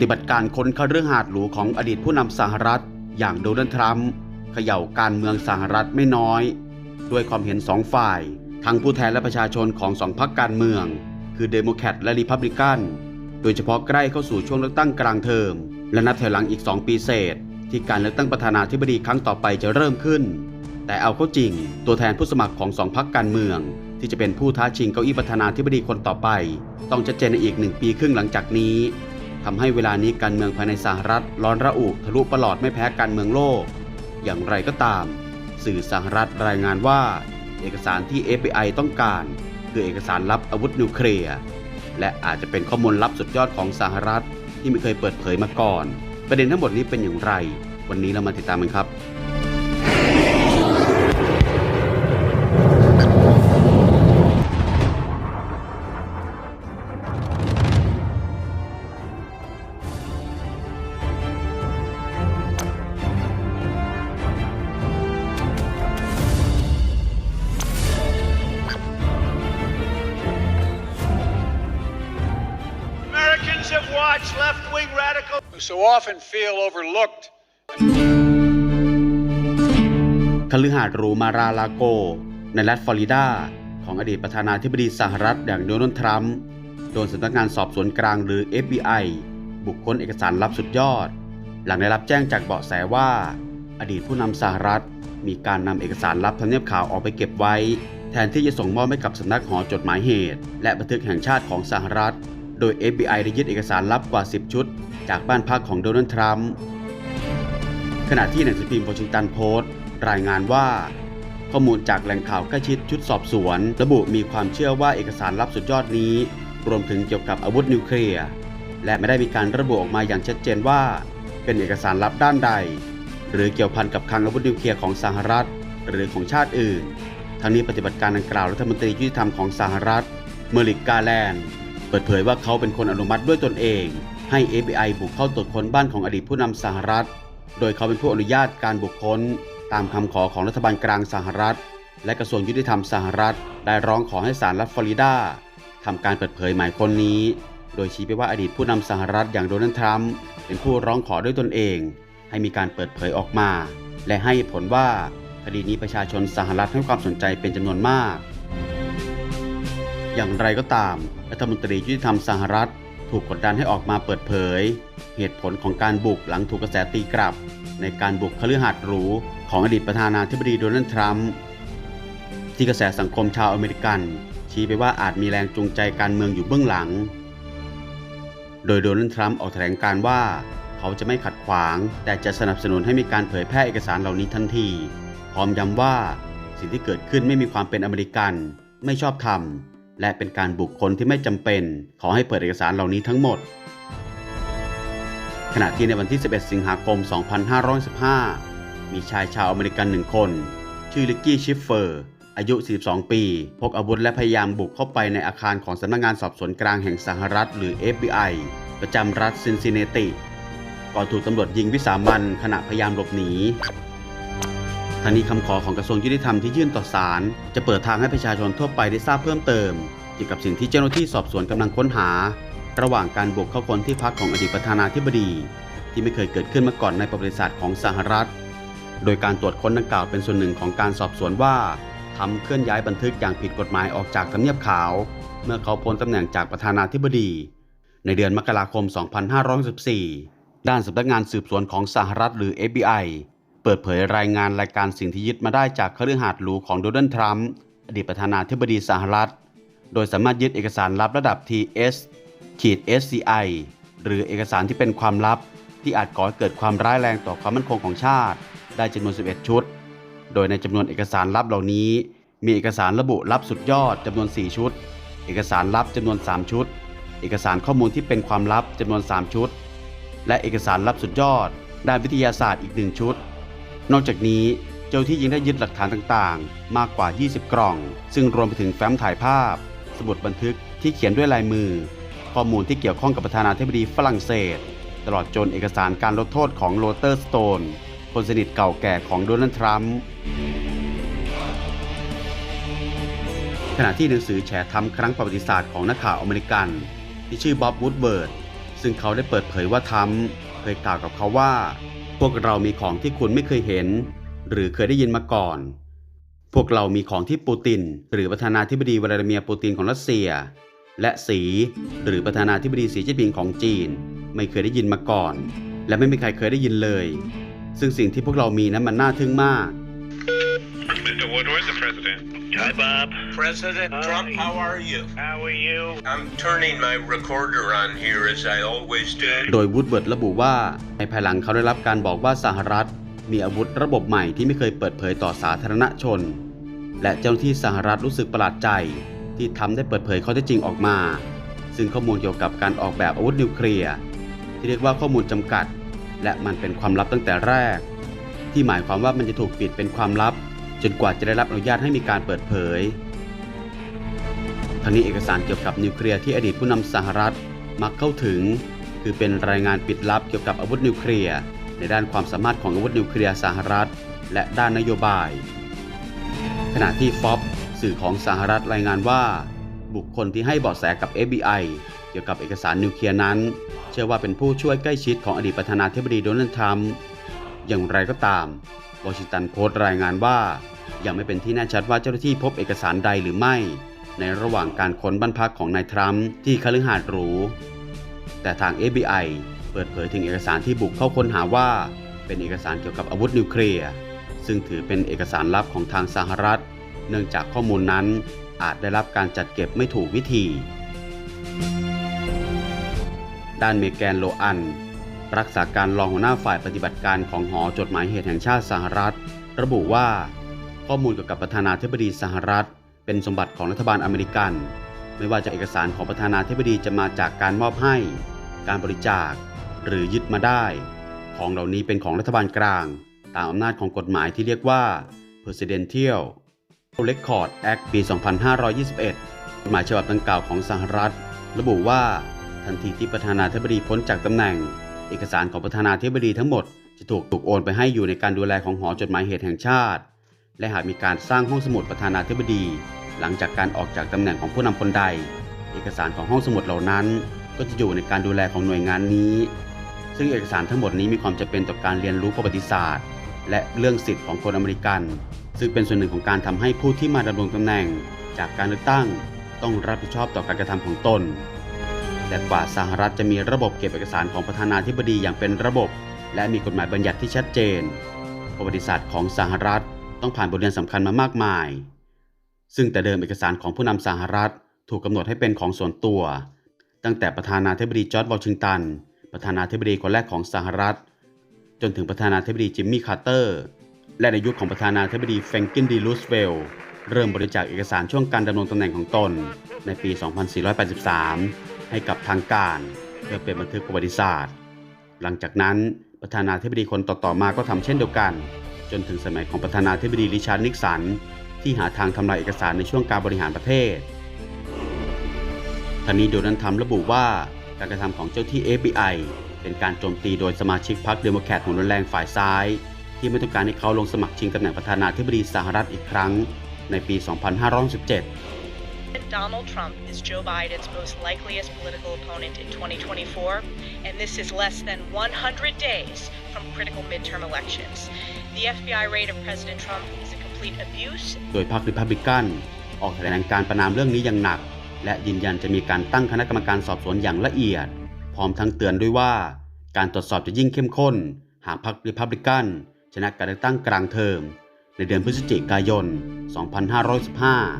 ฏิบัติการค้นคฤหาสน์หรูของอดีตผู้นำสหรัฐ อย่างโดนัลด์ทรัมป์เขย่าการเมืองสหรัฐไม่น้อย ด้วยความเห็นสองฝ่าย ทั้งผู้แทนและประชาชนของสองพรรคการเมือง คือเดโมแครตและริพับลิกัน โดยเฉพาะใกล้เข้าสู่ช่วงเลือกตั้งกลางเทอม และนับถอยหลังอีก 2 ปีเศษ ที่การเลือกตั้งประธานาธิบดีครั้งต่อไปจะเริ่มขึ้น แต่เอาเข้าจริง ตัวแทนผู้สมัครของสองพรรคการเมือง ที่จะเป็นผู้ท้าชิงเก้าอี้ประธานาธิบดีคนต่อไป ต้องชัดเจนในอีกหนึ่งปีครึ่งหลังจากนี้ ทำให้เวลานี้การเมืองภายในสหรัฐร้อนระอุทะลุประหลอดไม่แพ้การเมืองโลก อย่างไรก็ตาม สื่อสหรัฐรายงานว่า เอกสารที่ FBI ต้องการ คือเอกสารลับอาวุธนิวเคลียร์และอาจจะเป็นข้อมูลลับสุดยอดของสหรัฐที่ไม่เคยเปิดเผยมาก่อน ประเด็นทั้งหมดนี้เป็นอย่างไร วันนี้เรามาติดตามกันครับ who so often feel overlooked คฤหาสน์หรูมาราลาโก ในรัฐฟลอริดา ของอดีตประธานาธิบดีสหรัฐอย่างโดนัลด์ทรัมป์โดนสำนักงานสอบสวนกลางหรือ FBI บุกค้นเอกสารลับสุดยอด หลังได้รับแจ้งจากเบาะแสว่า อดีตผู้นำสหรัฐ มีการนำเอกสารลับทำเนียบขาวออกไปเก็บไว้ แทนที่จะส่งมอบให้กับสำนักหอจดหมายเหตุ และบันทึกแห่งชาติของสหรัฐ โดย FBI ได้ยึดเอกสารลับกว่า 10 ชุด จากบ้านพักของโดนัลด์ทรัมป์ขณะที่หนังสือพิมพ์วอชิงตันโพสต์รายงานว่า ข้อมูลจากแหล่งข่าวใกล้ชิดชุดสอบสวน ระบุมีความเชื่อว่าเอกสารลับสุดยอดนี้ รวมถึงเกี่ยวกับอาวุธนิวเคลียร์และไม่ได้มีการระบุออกมาอย่างชัดเจนว่า เป็นเอกสารลับด้านใด หรือเกี่ยวพันกับคลังอาวุธนิวเคลียร์ของสหรัฐ หรือของชาติอื่น ทั้งนี้ปฏิบัติการดังกล่าวรัฐมนตรียุติธรรมของสหรัฐ เมริกกาแลนด์เปิดเผยว่าเขาเป็นคนอนุมัติด้วยตนเอง ให้ FBI บุกเข้าตรวจค้นบ้านของอดีตผู้นำสหรัฐ โดยเขาเป็นผู้อนุญาตการบุคคลตามคำขอของรัฐบาลกลางสหรัฐ และกระทรวงยุติธรรมสหรัฐ ได้ร้องขอให้ศาลรัฐฟลอริดาทำการเปิดเผยหมายค้นนี้ โดยชี้ไปว่าอดีตผู้นำสหรัฐอย่างโดนัลด์ทรัมป์เป็นผู้ร้องขอด้วยตนเอง ให้มีการเปิดเผยออกมา และให้ผลว่าคดีนี้ประชาชนสหรัฐให้ความสนใจเป็นจำนวนมาก อย่างไรก็ตาม รัฐมนตรียุติธรรมสหรัฐ ถูกกดดันให้ออกมาเปิดเผย เหตุผลของการบุกหลังถูกกระแสตีกลับ ในการบุกคฤหาสน์หรูของอดีตประธานาธิบดีโดนัลด์ทรัมป์ที่กระแสสังคมชาวอเมริกัน ชี้ไปว่าอาจมีแรงจูงใจการเมืองอยู่เบื้องหลัง โดยโดนัลด์ทรัมป์ออกแถลงการว่า เขาจะไม่ขัดขวาง แต่จะสนับสนุนให้มีการเผยแพร่เอกสารเหล่านี้ทันที พร้อมย้ำว่า สิ่งที่เกิดขึ้นไม่มีความเป็นอเมริกัน ไม่ชอบธรรม และเป็นการบุคคลที่ไม่จำเป็น ขอให้เปิดเอกสารเหล่านี้ทั้งหมด ขณะที่ในวันที่ 11 สิงหาคม 2515 มีชายชาวอเมริกันหนึ่งคน ชื่อลิกกี้ชิฟเฟอร์ อายุ 42 ปี พกอาวุธและพยายามบุกเข้าไปในอาคารของสำนักงงานสอบสวนกลางแห่งสหรัฐหรือ FBI ประจำรัฐซินซินเนติ ก่อนถูกตำรวจยิงวิสามันขณะพยายามหลบหนี ทางนี้คำขอของกระทรวงยุติธรรมที่ยื่นต่อศาลจะเปิดทางให้ประชาชนทั่วไปได้ทราบเพิ่มเติม เกี่ยวกับสิ่งที่เจ้าหน้าที่สอบสวนกำลังค้นหา ระหว่างการบุกเข้าค้นที่พักของอดีตประธานาธิบดี ที่ไม่เคยเกิดขึ้นมาก่อนในประวัติศาสตร์ของสหรัฐ โดยการตรวจค้นดังกล่าวเป็นส่วนหนึ่งของการสอบสวนว่าทำเคลื่อนย้ายบันทึกอย่างผิดกฎหมายออกจากทำเนียบขาว เมื่อเขาพ้นตำแหน่งจากประธานาธิบดี ในเดือนมกราคม 2514ด้านสำนักงานสืบสวนของสหรัฐหรือ FBI เปิดเผยรายงานรายการสิ่งที่ยึดมาได้จากคฤหาสน์หรูของโดนัลด์ทรัมป์อดีตประธานาธิบดีสหรัฐ โดยสามารถยึดเอกสารลับระดับ TS ขีด SCI หรือเอกสารที่เป็นความลับ ที่อาจก่อให้เกิดความร้ายแรงต่อความมั่นคงของชาติ ได้จำนวน 11 ชุด โดยในจำนวนเอกสารลับเหล่านี้ มีเอกสารระบุลับสุดยอดจำนวน 4 ชุด เอกสารลับจำนวน 3 ชุด เอกสารข้อมูลที่เป็นความลับจำนวน 3 ชุด และเอกสารลับสุดยอด ด้านวิทยาศาสตร์อีก 1 ชุด นอกจากนี้เจ้าที่ยังได้ยึดหลักฐานต่างๆ มากกว่า 20 กล่อง ซึ่งรวมไปถึงแฟ้มถ่ายภาพ สมุดบันทึกที่เขียนด้วยลายมือ ข้อมูลที่เกี่ยวข้องกับประธานาธิบดีฝรั่งเศส ตลอดจนเอกสารการลดโทษของโรเตอร์สโตนคนสนิทเก่าแก่ของโดนัลด์ทรัมป์ขณะที่หนังสือแฉทำครั้งประวัติศาสตร์ของนักข่าวอเมริกัน ที่ชื่อบ๊อบวูดเวิร์ดซึ่งเขาได้เปิดเผยว่าทรัมป์ เคยกล่าวกับเขาว่า พวกเรามีของที่คุณไม่เคยเห็น หรือเคยได้ยินมาก่อน พวกเรามีของที่ปูติน หรือประธานาธิบดีวลาดิเมียร์ปูตินของรัสเซีย และสีหรือประธานาธิบดีสีจิ้นผิงของจีน ไม่เคยได้ยินมาก่อน และไม่มีใครเคยได้ยินเลย ซึ่งสิ่งที่พวกเรามีนั้นมันน่าทึ่งมาก Mr. Woodward, the president. Hi, Bob. President Hi. Trump, how are you? How are you? I'm turning my recorder on here as I always do. โดยวูดเวิร์ดระบุว่า ในภายหลังเขาได้รับการบอกว่าสหรัฐ มีอาวุธระบบใหม่ที่ไม่เคยเปิดเผยต่อสาธารณชน และเจ้าหน้าที่สหรัฐรู้สึกประหลาดใจ ที่ทำได้เปิดเผยข้อเท็จจริงออกมา ซึ่งข้อมูลเกี่ยวกับการออกแบบอาวุธนิวเคลียร์ที่เรียกว่าข้อมูลจำกัด และมันเป็นความลับตั้งแต่แรก ที่หมายความว่ามันจะถูกปิดเป็นความลับจนกว่าจะได้รับอนุญาตให้มีการเปิดเผย ทั้งนี้เอกสารเกี่ยวกับนิวเคลียร์ที่อดีตผู้นำสหรัฐมักเข้าถึง คือเป็นรายงานปิดลับเกี่ยวกับอาวุธนิวเคลียร์ในด้านความสามารถของอาวุธนิวเคลียร์สหรัฐ และด้านนโยบาย ขณะที่ฟอบสื่อของสหรัฐรายงานว่า บุคคลที่ให้เบาะแสกับ FBI เกี่ยวกับเอกสารนิวเคลียร์นั้น เชื่อว่าเป็นผู้ช่วยใกล้ชิดของอดีตประธานาธิบดีโดนัลด์ทรัมป์อย่างไรก็ตามวอชิงตันโพสต์รายงานว่า ยังไม่เป็นที่แน่ชัดว่าเจ้าหน้าที่พบเอกสารใดหรือไม่ ในระหว่างการค้นบ้านพักของนายทรัมป์ที่คฤหาสน์หรู แต่ทาง FBI เปิดเผยถึงเอกสารที่บุกเข้าค้นหาว่า เป็นเอกสารเกี่ยวกับอาวุธนิวเคลียร์ ซึ่งถือเป็นเอกสารลับของทางสหรัฐ เนื่องจากข้อมูลนั้นอาจได้รับการจัดเก็บไม่ถูกวิธี ด้านเมแกนโลอัน รักษาการรองหัวหน้าฝ่ายปฏิบัติการของหอจดหมายเหตุแห่งชาติสหรัฐ ระบุว่า ข้อมูลเกี่ยวกับประธานาธิบดีสหรัฐ เป็นสมบัติของรัฐบาลอเมริกัน ไม่ว่าจะเอกสารของประธานาธิบดีจะมาจากการมอบให้ การบริจาค หรือยึดมาได้ ของเหล่านี้เป็นของรัฐบาลกลาง ตามอำนาจของกฎหมายที่เรียกว่า Presidential Record Act ปี 2521 กฎหมายฉบับดังกล่าวของสหรัฐ ระบุว่าทันทีที่ประธานาธิบดีพ้นจากตำแหน่ง เอกสารของประธานาธิบดีทั้งหมดจะถูกถูกโอนไปให้อยู่ในการดูแลของหอจดหมายเหตุแห่งชาติ และหากมีการสร้างห้องสมุดประธานาธิบดี หลังจากการออกจากตำแหน่งของผู้นำคนใด เอกสารของห้องสมุดเหล่านั้น ก็จะอยู่ในการดูแลของหน่วยงานนี้ ซึ่งเอกสารทั้งหมดนี้มีความจำเป็นต่อการเรียนรู้ประวัติศาสตร์ และเรื่องสิทธิ์ของคนอเมริกัน ซึ่งเป็นส่วนหนึ่งของการทำให้ผู้ที่มาดำรงตำแหน่ง จากการเลือกตั้งต้องรับผิดชอบต่อการกระทำของตน แต่กว่าสหรัฐจะมีระบบเก็บเอกสารของประธานาธิบดีอย่างเป็นระบบ และมีกฎหมายบัญญัติที่ชัดเจน ประวัติศาสตร์ของสหรัฐ ต้องผ่านบทเรียนสำคัญมามากมาย ซึ่งแต่เดิมเอกสารของผู้นำสหรัฐถูกกำหนดให้เป็นของส่วนตัว ตั้งแต่ประธานาธิบดีจอร์จวอชิงตัน ประธานาธิบดีคนแรกของสหรัฐ จนถึงประธานาธิบดีจิมมี่คาร์เตอร์ และในยุคของประธานาธิบดีแฟรงกินดีรูสเวลล์เริ่มบริจาคเอกสารช่วงการดำรงตำแหน่งของตน ในปี 2483 ให้กับทางการ เพื่อเป็นบันทึกประวัติศาสตร์ หลังจากนั้นประธานาธิบดีคนต่อๆมาก็ทำเช่นเดียวกัน จนถึงสมัยของประธานาธิบดีริชาร์ดนิกสัน ที่หาทางทำลายเอกสารในช่วงการบริหารประเทศทางนี้โดนัลด์ทรัมป์ระบุว่าการกระทำของเจ้าที่ FBI เป็นการโจมตีโดยสมาชิกพรรคเดโมแครตหัวรุนแรงฝ่ายซ้าย ที่ไม่ต้องการให้เขาลงสมัครชิงตำแหน่งประธานาธิบดีสหรัฐอีกครั้งในปี 2517 Donald Trump is Joe Biden's most likeliest political opponent in 2024, and this is less than 100 days from critical midterm elections. The FBI raid of President Trump is a complete abuse โดยพรรคริพับลิกันออกแถลงการประนามเรื่องนี้อย่างหนัก และยืนยันจะมีการตั้งคณะกรรมการสอบสวนอย่างละเอียด พร้อมทั้งเตือนด้วยว่า การตรวจสอบจะยิ่งเข้มข้น หากพรรคริพับลิกันชนะการเลือกตั้งกลางเทอม ในเดือนพฤศจิกายน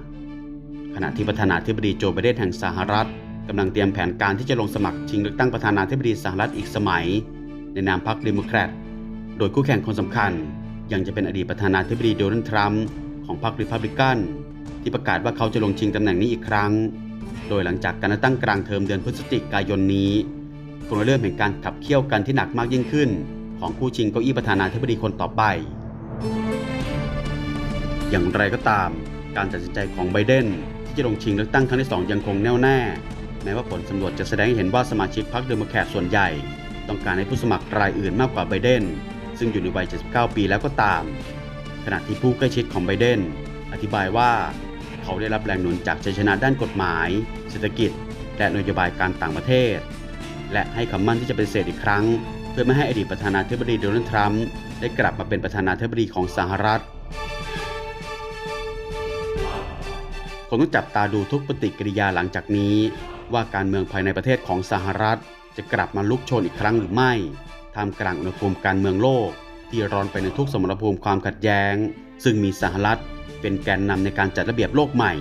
2515 ขณะที่ประธานาธิบดีโจไบเดนแห่งสหรัฐกำลังเตรียมแผนการที่จะลงสมัครชิงเลือกตั้งประธานาธิบดีสหรัฐอีกสมัย ในนามพรรคเดโมแครต โดยคู่แข่งคนสำคัญ ยังจะเป็นอดีตประธานาธิบดีโดนัลด์ทรัมป์ของพรรคริพับลิกัน ที่ประกาศว่าเขาจะลงชิงตำแหน่งนี้อีกครั้ง โดยหลังจากการเลือกตั้งกลางเทอมเดือนพฤศจิกายนนี้คงจะเริ่มเห็นการขับเคี่ยวกันที่หนักมากยิ่งขึ้น ของผู้ชิงเก้าอี้ประธานาธิบดีคนต่อไป อย่างไรก็ตาม การตัดสินใจของไบเดนที่จะลงชิงเลือกตั้งครั้งที่ 2 ยังคงแน่วแน่ แม้ว่าผลสำรวจจะแสดงให้เห็นว่าสมาชิกพรรคเดโมแครตส่วนใหญ่ ต้องการให้ผู้สมัครรายอื่นมากกว่าไบเดน ซึ่งอยู่ในวัย 79 ปีแล้วก็ตาม ขณะที่ผู้ใกล้ชิดของไบเดน อธิบายว่า เขาได้รับแรงหนุนจากชัยชนะด้านกฎหมาย เศรษฐกิจ และนโยบายการต่างประเทศ และให้คำมั่นที่จะเป็นเศษอีกครั้ง เพื่อไม่ให้อดีตประธานาธิบดีโดนัลด์ทรัมป์ได้กลับมาเป็นประธานาธิบดีของสหรัฐคงต้องจับตาดูทุกปฏิกิริยาหลังจากนี้ ว่าการเมืองภายในประเทศของสหรัฐจะกลับมาลุกโชนอีกครั้งหรือไม่ ท่ามกลางอุณหภูมิการเมืองโลก ที่ร้อนไปในทุกสมรภูมิความขัดแย้ง ซึ่งมีสหรัฐเป็นแกนนำในการจัดระเบียบโลกใหม่